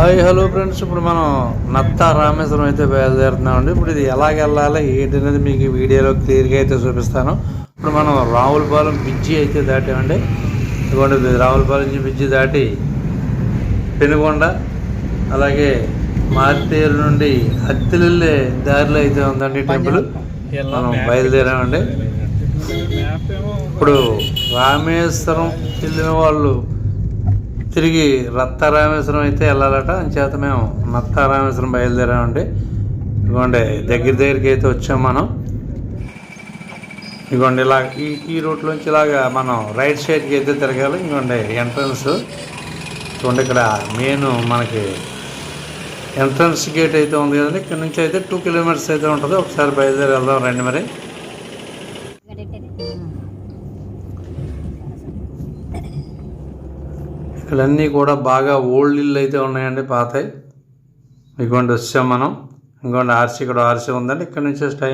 Hi hello friends. ఇప్పుడు మనం నత్త రామేశ్వరం అయితే బయలుదేరుతున్నామండి. ఇప్పుడు ఇది ఎలాగ వెళ్ళాలి ఏంటి అనేది మీకు ఈ వీడియోలో క్లియర్గా అయితే చూపిస్తాను. ఇప్పుడు మనం రావులపాలెం బ్రిడ్జి అయితే దాటామండి. ఇదిగోండి ఇది రావులపాలెం నుంచి బ్రిడ్జి దాటి పెనుగొండ అలాగే మార్తేరు నుండి హత్తిలెళ్ళే దారిలో అయితే ఉందండి టెంపుల్. మనం బయలుదేరామండి. ఇప్పుడు రామేశ్వరం వెళ్ళిన వాళ్ళు తిరిగి రత్త రామేశ్వరం అయితే వెళ్ళాలట. అంచేత మేము నత్త రామేశ్వరం బయలుదేరామండి. ఇదిగోండి దగ్గర దగ్గరికి అయితే వచ్చాం మనం. ఇదిగోండి ఇలా ఈ ఈ రూట్లోంచి ఇలాగా మనం రైట్ సైడ్కి అయితే తిరగాలి. ఇదిగోండి ఎంట్రన్స్. చూడండి ఇక్కడ మెయిన్ మనకి ఎంట్రన్స్ గేట్ అయితే ఉంది కదండి. ఇక్కడ నుంచి అయితే టూ కిలోమీటర్స్ అయితే ఉంటుంది. ఒకసారి బయలుదేరి వెళ్దాం రండి మరి. ఇవన్నీ కూడా బాగా ఓల్డ్ ఇల్లు అయితే ఉన్నాయండి పాతాయి. ఇదిగోండి వచ్చాం మనం. ఇంకోండి ఆర్సీ ఇక్కడ ఆర్సీ ఉందండి. ఇక్కడ నుంచి స్టై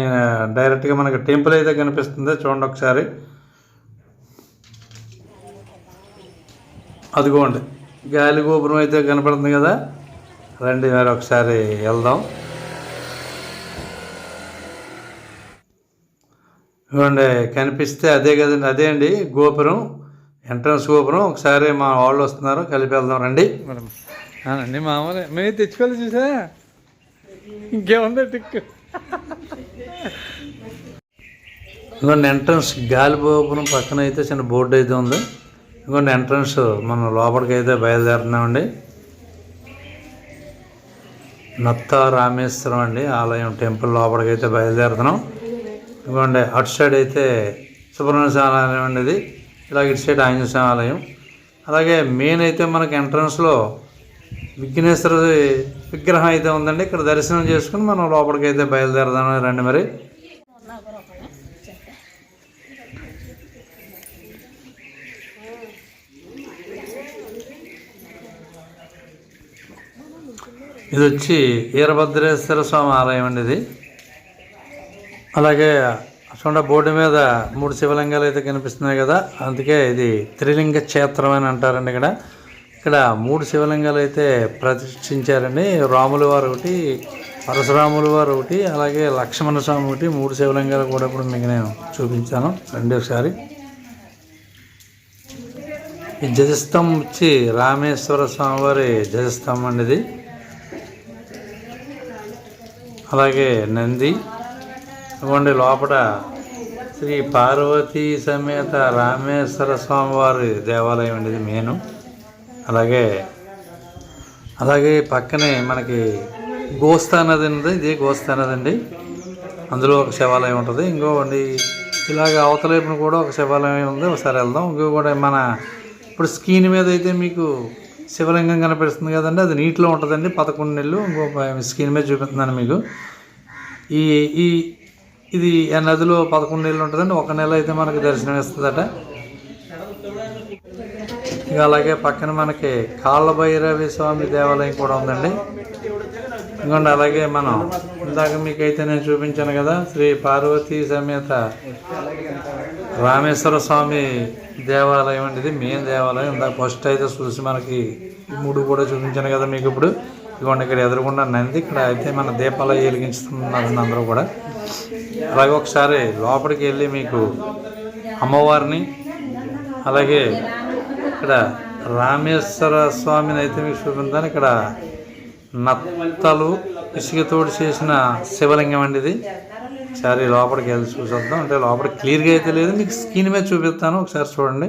డైరెక్ట్గా మనకి టెంపుల్ అయితే కనిపిస్తుంది. చూడండి ఒకసారి. అదిగోండి. గాలి గోపురం అయితే కనపడుతుంది కదా. రండి మరి ఒకసారి వెళ్దాం. ఇవ్వండి కనిపిస్తే అదే కదండి అదే అండి గోపురం. ఎంట్రన్స్ గోపురం ఒకసారి మా వాళ్ళు వస్తున్నారు కలిపి వెళ్దాం రండి. అండి మామూలే మేము తెచ్చుకోవాలి చూసా ఇంకేముంది టిక్ ఇదిగోండి ఎంట్రన్స్ గాలి గోపురం పక్కన అయితే చిన్న బోర్డు అయితే ఉంది. ఇదిగోండి ఎంట్రన్స్ మనం లోపలికి అయితే బయలుదేరుతున్నామండి. నత్త రామేశ్వరం అండి ఆలయం టెంపుల్ లోపలికి అయితే బయలుదేరుతున్నాం. ఇదిగోండి అటు సైడ్ అయితే సుబ్రహ్మణ్య ఆలయం అండి ఇది. ఇలా ఇటు సైడ్ ఆంజనేయ స్వామి ఆలయం. అలాగే మెయిన్ అయితే మనకి ఎంట్రన్స్లో విఘ్నేశ్వర విగ్రహం అయితే ఉందండి. ఇక్కడ దర్శనం చేసుకుని మనం లోపలికి అయితే బయలుదేరదాం రండి మరి. ఇది వచ్చి వీరభద్రేశ్వర స్వామి ఆలయం అండి ఇది. అలాగే చూడ బోర్డు మీద మూడు శివలింగాలు అయితే కనిపిస్తున్నాయి కదా. అందుకే ఇది త్రిలింగ క్షేత్రం అని అంటారండి ఇక్కడ. ఇక్కడ మూడు శివలింగాలు అయితే ప్రతిష్ఠించారండి. రాముల వారు ఒకటి పరశురాముల వారు ఒకటి అలాగే లక్ష్మణ స్వామి ఒకటి. మూడు శివలింగాలు కూడా ఇప్పుడు మీకు నేను చూపించాను రెండోసారి. ఒకసారి ఈ జజస్తం వచ్చి రామేశ్వర స్వామివారి జజస్తంభం జజస్తం అండి ఇది. అలాగే నంది ఇవ్వండి లోపల శ్రీ పార్వతీ సమేత రామేశ్వర స్వామివారి దేవాలయం అండి ఇది మెయిన్. అలాగే అలాగే పక్కనే మనకి గోస్తా నది ఉంది ఇది గోస్తా నది అండి. అందులో ఒక శివాలయం ఉంటుంది. ఇంకోండి ఇలాగ అవతలైపున కూడా ఒక శివాలయం ఉంది. ఒకసారి వెళ్దాం. ఇంకో కూడా మన ఇప్పుడు స్క్రీన్ మీద అయితే మీకు శివలింగం కనిపిస్తుంది కదండి. అది నీటిలో ఉంటుందండి. పదకొండు నెలలు. ఇంకో స్క్రీన్ మీద చూపిస్తున్నాను మీకు. ఈ ఈ ఇది ఆ నదిలో పదకొండు నెలలు ఉంటుందండి. ఒక నెల అయితే మనకి దర్శనం ఇస్తుందట. ఇక అలాగే పక్కన మనకి కాళ్ళ భైరవి స్వామి దేవాలయం కూడా ఉందండి. ఇంకోండి అలాగే మనం ఇందాక మీకైతే నేను చూపించాను కదా శ్రీ పార్వతీ సమేత రామేశ్వర స్వామి దేవాలయం అండి ఇది మెయిన్ దేవాలయం. ఇందాక ఫస్ట్ అయితే చూసి మనకి మూడు కూడా చూపించాను కదా మీకు ఇప్పుడు. ఇదిగోండి ఇక్కడ ఎదురుగుండా నంది ఇక్కడ అయితే మన దీపాలు వెలిగించుతున్నారు అందరూ కూడా. అలాగే ఒకసారి లోపలికి వెళ్ళి మీకు అమ్మవారిని అలాగే ఇక్కడ రామేశ్వర స్వామిని అయితే మీకు చూపించాను ఇక్కడ నత్తలు ఇసుకతోడు చేసిన శివలింగం అండి ఇది. ఒకసారి లోపలికి వెళ్ళి చూసేద్దాం. అంటే లోపల క్లియర్గా అయితే లేదు. మీకు స్క్రీన్ మీద చూపిస్తాను. ఒకసారి చూడండి.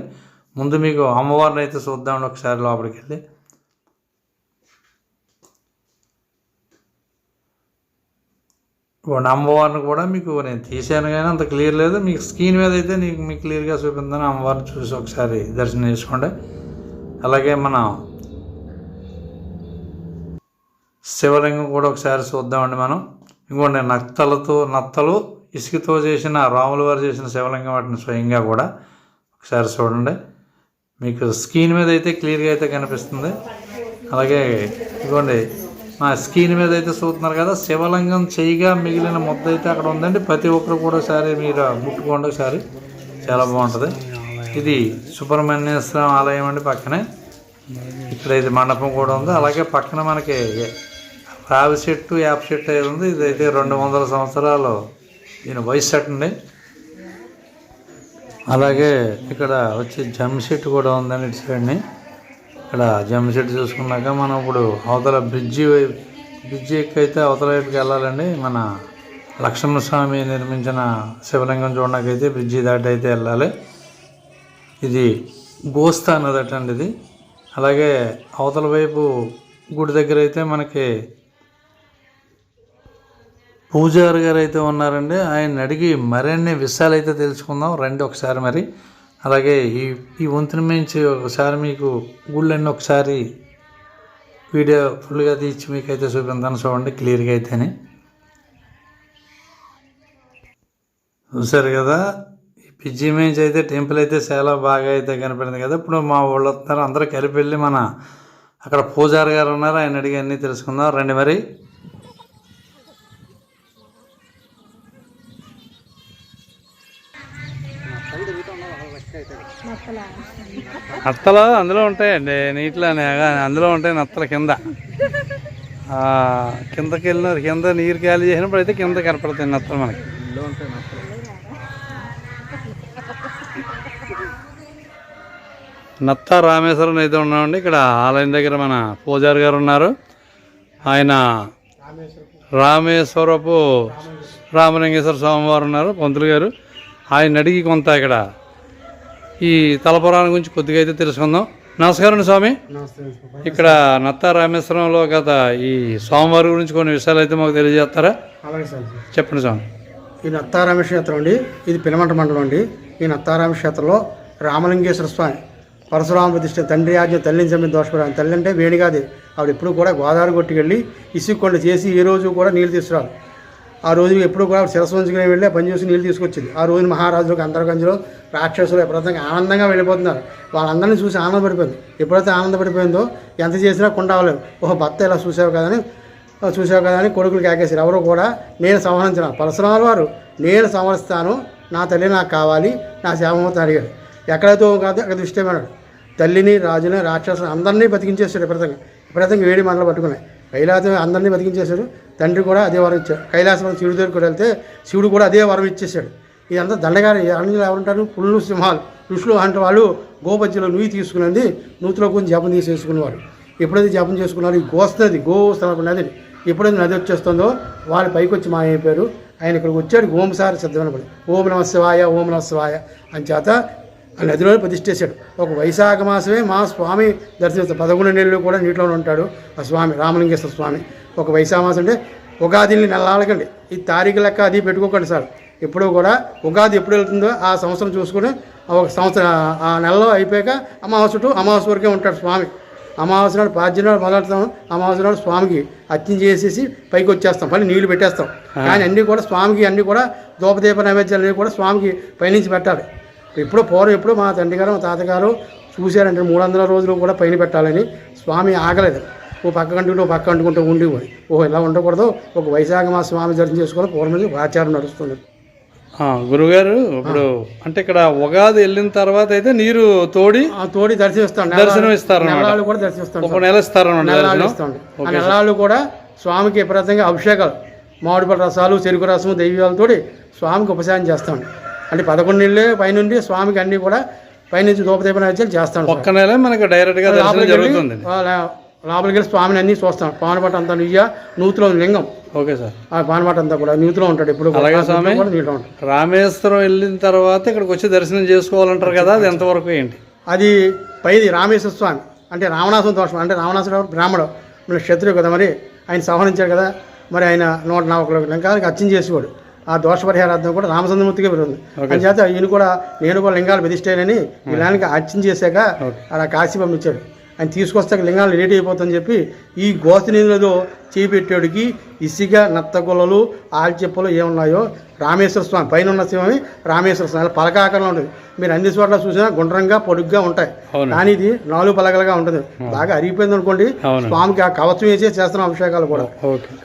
ముందు మీకు అమ్మవారిని అయితే చూద్దామండి. ఒకసారి లోపలికి వెళ్ళి. అమ్మవారిని కూడా మీకు నేను తీసాను కానీ అంత క్లియర్ లేదు. మీకు స్క్రీన్ మీద అయితే నీకు మీకు క్లియర్గా చూపిందని అమ్మవారిని చూసి ఒకసారి దర్శనం చేసుకోండి. అలాగే మనం శివలింగం కూడా ఒకసారి చూద్దామండి మనం. ఇంకోండి నత్తలతో నత్తలు ఇసుకతో చేసిన రాముల వారు చేసిన శివలింగం వాటిని స్వయంగా కూడా ఒకసారి చూడండి. మీకు స్క్రీన్ మీద అయితే క్లియర్గా అయితే కనిపిస్తుంది. అలాగే ఇదిగోండి మా స్క్రీన్ మీద అయితే చూస్తున్నారు కదా శివలింగం చేయిగా మిగిలిన ముద్ద అయితే అక్కడ ఉందండి. ప్రతి ఒక్కరు కూడా ఒకసారి మీరు ముట్టుకోండి ఒకసారి. చాలా బాగుంటుంది. ఇది సుబ్రహ్మణ్యేశ్వర ఆలయం అండి పక్కనే. ఇక్కడ ఇది మండపం కూడా ఉంది. అలాగే పక్కన మనకి రావి చెట్టు యాప చెట్టు అయితే ఉంది. ఇదైతే రెండు వందల సంవత్సరాలు దీని వయసు అండి అలాగే ఇక్కడ వచ్చి జమ్ చెట్టు కూడా ఉందండి ఇటు సైడ్ని. ఇక్కడ జమ్మి చూసుకున్నాక మనం ఇప్పుడు అవతల బ్రిడ్జి వైపు బ్రిడ్జి ఎక్కైతే అవతల వైపుకి వెళ్ళాలండి మన లక్ష్మణస్వామి నిర్మించిన శివలింగం చూడడానికైతే బ్రిడ్జి దాటి అయితే వెళ్ళాలి. ఇది గోస్తా అన్నదటండి ఇది. అలాగే అవతల వైపు గుడి దగ్గర అయితే మనకి పూజారి గారు అయితే ఉన్నారండి. ఆయన అడిగి మరిన్ని విషయాలు అయితే తెలుసుకుందాం. రండి ఒకసారి మరి. అలాగే ఈ ఈ వంతుని మించి ఒకసారి మీకు గుళ్ళన్నీ ఒకసారి వీడియో ఫుల్గా తీసి మీకైతే అయితే చూపించాను చూడండి క్లియర్గా అయితేనే. చూసారు కదా ఈ పిజ్జి మేంచి అయితే టెంపుల్ అయితే చాలా బాగా అయితే కనపడింది కదా. ఇప్పుడు మా వాళ్ళు వస్తున్నారు అందరూ కలిపి వెళ్ళి మన అక్కడ పూజారి గారు ఉన్నారు ఆయన అడిగి అన్నీ తెలుసుకుందాం. రండి మరి. నత్తలు అందులో ఉంటాయండి నీటిలోనే అందులో ఉంటాయి నత్తలు కింద. కిందకి వెళ్ళిన కింద నీరు ఖాళీ చేసినప్పుడు అయితే కింద కనపడతాయి నత్తలు మనకి. నత్త రామేశ్వరం అయితే ఉన్నామండి. ఇక్కడ ఆలయం దగ్గర మన పూజారి గారు ఉన్నారు. ఆయన రామేశ్వరపు రామలింగేశ్వర స్వామి వారు ఉన్నారు పంతులు గారు. ఆయన అడిగి కొంత ఇక్కడ ఈ తలపురాణం గురించి కొద్దిగా అయితే తెలుసుకుందాం. నమస్కారం స్వామి. ఇక్కడ నత్త రామేశ్వరంలో గత ఈ స్వామివారి గురించి కొన్ని విషయాలు అయితే మాకు తెలియజేస్తారా? చెప్పండి స్వామి. ఈ నత్తారామ క్షేత్రం అండి. ఇది పిలమంట మండలం అండి. ఈ నత్తారామ క్షేత్రంలో రామలింగేశ్వర స్వామి పరశురామ ప్రతిష్ఠ తండ్రి ఆజ్ఞ తల్లిని చంపిన దోషపడాలి తల్లి అంటే వేణిగాది. ఆవిడ ఎప్పుడు కూడా గోదావరి కొట్టుకెళ్ళి ఇసుక్కొండ చేసి ఏ రోజు కూడా నీళ్ళు తీసుకురాలి ఆ రోజు ఎప్పుడు కూడా ఆవిడ శిరస్సు ఉంచుకుని వెళ్ళి పని చేసి నీళ్ళు తీసుకొచ్చింది. ఆ రోజు మహారాజులకు అందరగంజలో రాక్షసులు ఎప్పుడైతే ఆనందంగా వెళ్ళిపోతున్నారు. వాళ్ళందరినీ చూసి ఆనందపడిపోయింది. ఎప్పుడైతే ఆనందపడిపోయిందో ఎంత చేసినా కొండ ఓహో భర్త ఇలా చూసావు కదని చూసావు కదా అని కొడుకులు కాకేసారు ఎవరు కూడా నేను సంహరించిన. పరశురాల వారు నేను సంహరిస్తాను. నా తల్లి నాకు కావాలి. నా సేవమవుతా అడిగాడు. ఎక్కడైతే కాదు అక్కడ దృష్టి తల్లిని రాజుని రాక్షసుని అందరినీ బతికించేశాడు విపరీతంగా విపరీతంగా వేడి మండలు పట్టుకున్నాయి. కైలాసం అందరినీ బతికించేశాడు. తండ్రి కూడా అదే వరం ఇచ్చాడు. కైలాసం శివుడి దగ్గరికి వెళ్తే శివుడు కూడా అదే వరం ఇచ్చేసాడు ఇదంతా దండగారి అరణ్యులు ఎవరుంటారు? పుల్లు సింహాలు. ఋషులు అంటే వాళ్ళు గోపజ్జలో నుయ్యి తీసుకున్నది నూతిలో కొంచెం జపం తీసేసుకునేవారు ఎప్పుడైతే జపం చేసుకున్నారు ఈ గోస్తది గో నది ఎప్పుడైతే నది వచ్చేస్తుందో వాళ్ళు పైకి వచ్చి మాయమైపోయారు ఆయన ఇక్కడికి వచ్చాడు ఓంసారి సిద్ధమనబడి ఓం నమ శివాయ ఓం నమ శివాయ అని చేత ఆ నదిలో ప్రతిష్ఠేశాడు ఒక వైశాఖ మాసమే మా స్వామి దర్శిస్తాడు పదకొండు నెలలు కూడా నీటిలోనే ఉంటాడు ఆ స్వామి రామలింగేశ్వర స్వామి. ఒక వైశాఖ మాసం అంటే ఉగాదిని నెలలాగండి ఈ తారీఖు లెక్క అది పెట్టుకోకండి సార్. ఎప్పుడూ కూడా ఉగాది ఎప్పుడు వెళ్తుందో ఆ సంవత్సరం చూసుకుని ఒక సంవత్సరం ఆ నెలలో అయిపోయాక అమావాస్య టు అమావాస్య వరకే ఉంటాడు స్వామి. అమావాస్య నాడు పాద్యం నాడు మొదలెడతాం అమావాస్య నాడు స్వామికి అర్చన చేసేసి పైకి వచ్చేస్తాం. పని నీళ్ళు పెట్టేస్తాం. కానీ అన్నీ కూడా స్వామికి అన్నీ కూడా దూపదీప నైవేద్యాలు అన్నీ కూడా స్వామికి పైనుంచి పెట్టాలి. ఎప్పుడో పూర్వం ఎప్పుడు మా తండ్రి గారు మా తాతగారు చూశారంటే మూడు వందల రోజులు కూడా పైన పెట్టాలని స్వామి ఆగలేదు. ఓ పక్క కంటుకుంటూ ఓ పక్క అంటుకుంటూ ఉండిపోయి. ఓ ఇలా ఉండకూడదు. ఒక వైశాఖ మాస స్వామి దర్శనం చేసుకొని పూర్వం ఆచారం నడుస్తుంది గురుగారు ఇప్పుడు అంటే ఇక్కడ ఉగాది వెళ్ళిన తర్వాత అయితే నీరు తోడి ఆ తోడి దర్శనిస్తాం దర్శనం ఇస్తారన్నమాట. నెలలు కూడా దర్శనిస్తాం ఒక నెల ఇస్తారన్నమాట నెలలు దర్శనం? ఇస్తాం. ఆ నెలలు కూడా స్వామికి విపరీతంగా అభిషేకాలు మామిడిపళ్ళ రసాలు చెరుకు రసము దైవ్యాలతోటి స్వామికి ఉపశారం చేస్తాం. అంటే పదకొండు నెలలే పైనుండి స్వామికి అన్ని కూడా పైనుంచి దూపదీప నైవేద్యాలు చేస్తాం ఒక్క నెల మనకి డైరెక్ట్గా దర్శనం లోపలికి వెళ్ళి, జరుగుతుంది. లోపలికి వెళ్ళి స్వామిని అన్ని చూస్తాం. పానపట్ట అంతా నుయ్య నూతిలో ఉంది లింగం. Okay sir. ఆ పానపట్ట అంతా కూడా నూతిలో ఉంటాడు. అలాగే నూతిలో స్వామి? రామేశ్వరం వెళ్ళిన తర్వాత ఇక్కడికి వచ్చి దర్శనం చేసుకోవాలంటారు కదా అది ఎంతవరకు ఏంటి? అది పైది రామేశ్వర స్వామి అంటే రావణాసుర దోషం అంటే రావణాసుడు బ్రాహ్మడు. మన క్షత్రువు కదా మరి ఆయన సంహరించాడు కదా మరి ఆయన నూట నలభై లింగాలకు అర్చన చేసేవాడు. ఆ దోష పరిహారార్థం కూడా రామచంద్రమూర్తిగా పెరుగుతుంది అని చేత ఈయన కూడా నేను కూడా లింగాలు ప్రతిష్ఠేనని ఇలానికి అర్చన చేశాక అలా కాశీ పంపించాడు. ఆయన తీసుకొస్తే లింగాలు లేట్ అయిపోతుందని చెప్పి ఈ గోతి నీళ్ళలో చేపెట్టేడికి ఇసిగ నత్తగొల్లలు ఆల్చెప్పలు ఏమున్నాయో రామేశ్వర స్వామి పైన ఉన్న శివమి రామేశ్వర స్వామి పలకాకరంలో ఉంటుంది. మీరు అన్ని చోట్ల చూసినా గుండ్రంగా పొడుగ్గా ఉంటాయి. కానీ ఇది నాలుగు పలకలుగా ఉంటుంది. బాగా అరిగిపోయింది అనుకోండి. స్వామికి ఆ కవచం వేసే చేస్తున్నాం అభిషేకాలు కూడా.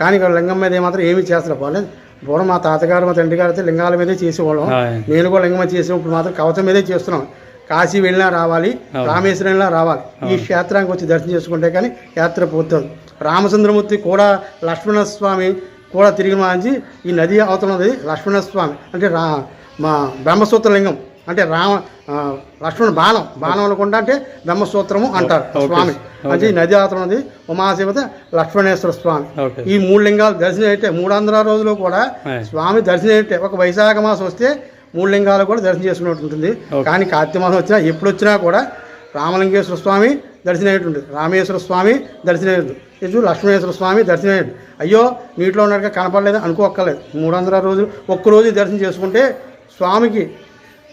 కానీ ఇక్కడ లింగం మీద ఏమాత్రం ఏమీ చేస్తారు పోలేదు పూర్వం మా తాతగారు మా తండ్రి గారు అయితే లింగాల మీదే చేసేవాళ్ళం. నేను కూడా లింగం చేసాం ఇప్పుడు మాత్రం కవచం మీదే చేస్తున్నాం. కాశీ వెళ్ళినా రావాలి. రామేశ్వరం వెళ్ళినా రావాలి. ఈ క్షేత్రానికి వచ్చి దర్శనం చేసుకుంటే కానీ యాత్ర పూర్తవుతుంది రామచంద్రమూర్తి కూడా లక్ష్మణ స్వామి కూడా తిరిగి మాంచి ఈ నది అవతల ఉన్నది లక్ష్మణ స్వామి అంటే రా మా బ్రహ్మసూత్ర లింగం అంటే రామ ఆ, లక్ష్మణ బాణం బాణం అనకుండా అంటే బ్రహ్మసూత్రము అంటారు. స్వామి. అంటే ఈ నది అవతల ఉన్నది ఉమాశివత లక్ష్మణేశ్వర స్వామి. ఈ మూడు లింగాలు దర్శనం అయితే మూడు వందల రోజులు కూడా. స్వామి దర్శనం అయితే ఒక వైశాఖ మాసం వస్తే మూడు లింగాలు కూడా దర్శనం చేసుకున్నట్టు ఉంటుంది. కానీ కార్తీక మాసం వచ్చినా ఎప్పుడు వచ్చినా కూడా రామలింగేశ్వర స్వామి దర్శనం అయ్యేటువంటి రామేశ్వర స్వామి దర్శనం అయ్యేది ఇది లక్ష్మణేశ్వర స్వామి దర్శనం అయ్యేది అయ్యో నీటిలో ఉన్నట్టుగా కనపడలేదు అనుకోక్కర్లేదు. మూడు వందల రోజులు ఒక్క రోజు దర్శనం చేసుకుంటే స్వామికి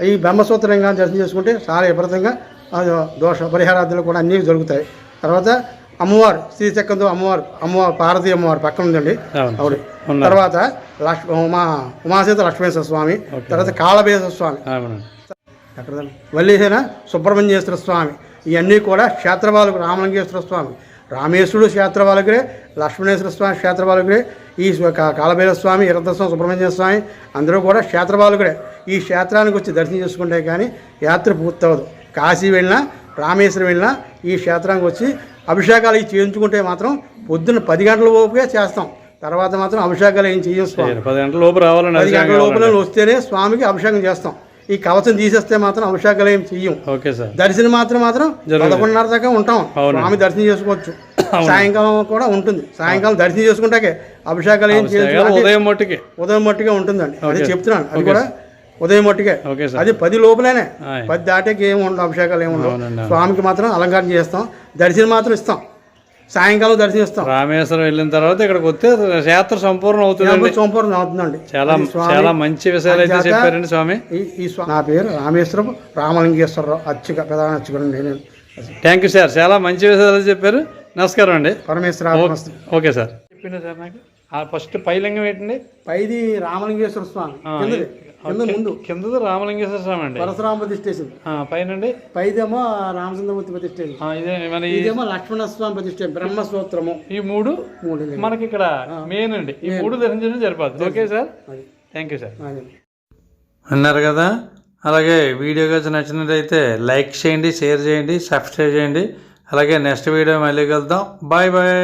ఈ బ్రహ్మసూత్ర లింగాన్ని దర్శనం చేసుకుంటే చాలా విపరీతంగా దోష పరిహారాదులు కూడా అన్నీ జరుగుతాయి. తర్వాత అమ్మవారు శ్రీచక్రంతో అమ్మవారు అమ్మవారు పార్వతీ అమ్మవారు పక్కన ఉందండి అవును. తర్వాత లక్ష్మ ఉమా ఉమాసేత లక్ష్మేశ్వర స్వామి. తర్వాత కాళభైరవ స్వామి. అక్కడ వల్లీసేన సుబ్రహ్మణ్యేశ్వర స్వామి. ఇవన్నీ కూడా క్షేత్రపాలకు రామలింగేశ్వర స్వామి. రామేశ్వరుడు క్షేత్రపాలకుడే లక్ష్మణేశ్వర స్వామి క్షేత్రపాలకుడే ఈ స్వ- కా- కాళభైరవ స్వామి ఇరదస్వామి సుబ్రహ్మణ్య స్వామి అందరూ కూడా క్షేత్రపాలకుడే. ఈ క్షేత్రానికి వచ్చి దర్శనం చేసుకుంటే కానీ యాత్ర పూర్తవదు. కాశీ వెళ్ళినా రామేశ్వరం వెళ్ళినా ఈ క్షేత్రానికి వచ్చి అభిషేకాలు ఇవి చేయించుకుంటే మాత్రం పొద్దున్న పది గంటల లోపుగా చేస్తాం. తర్వాత మాత్రం అభిషేకాలు ఏం చేయం స్వామి. పది గంటల లోపు పది గంటల లోపల. వస్తేనే స్వామికి అభిషేకం చేస్తాం. ఈ కవచం తీసేస్తే మాత్రం అభిషేకాలు ఏం చెయ్యం. Okay sir. దర్శనం మాత్రం మాత్రం. పదకొండున్నర దాకా ఉంటాం. స్వామి దర్శనం చేసుకోవచ్చు. సాయంకాలం కూడా ఉంటుంది. సాయంకాలం దర్శనం చేసుకుంటాకే అభిషేకాలు ఏం అభిషేకాలు చేయాలి ఉదయం మట్టుకి. ఉదయం మట్టిగా ఉంటుందండి. అది. చెప్తున్నాను. అది కూడా ఉదయం సార్. అది పది లోపలేనే. పది దాటేకి ఏమి ఉండవు అభిషేకాలు ఏమి ఉండవు. స్వామికి మాత్రం అలంకారం చేస్తాం. దర్శనం మాత్రం ఇస్తాం. సాయంకాలం దర్శనం ఇస్తాం రామేశ్వరం వెళ్ళిన తర్వాత ఇక్కడికి వస్తే యాత్ర సంపూర్ణం అవుతుందండి. సోమపురం అవుతుందండి. చాలా చాలా మంచి విషయాలు అయితే చెప్పారండి స్వామి. ఈ నా పేరు రామేశ్వరపు రామలింగేశ్వరరావు అర్చక ప్రధాన అర్చకుడు నేను థ్యాంక్ యూ సార్ చాలా మంచి విషయాలు చెప్పారు. నమస్కారం అండి. పరమేశ్వర ఓకే- సార్ చెప్పింది సార్ నాకు ఫస్ట్ పైలింగం ఏంటండి? పైది రామలింగేశ్వర స్వామి. కింద ముందు. కిందది రామలింగేశ్వర స్వామి అండి. పరశురామ ఆ, పైనండి. పైదేమో రామచంద్రమూర్తి ప్రతిష్ఠేషన్ ఆ, ఇదే ఇదేమో లక్ష్మణ స్వామి ప్రతిష్ఠ బ్రహ్మసూత్రము. ఈ మూడు మూడు. మనకి ఇక్కడ మెయిన్ అండి. ఈ మూడు దర్శించడం సరిపోతుంది okay sir. Thank you sir. అన్నారు కదా? అలాగే వీడియో కనుక నచ్చినట్లయితే లైక్ చేయండి షేర్ చేయండి సబ్స్క్రైబ్ చేయండి. అలాగే నెక్స్ట్ వీడియో మళ్ళీ కలుద్దాం. Bye bye.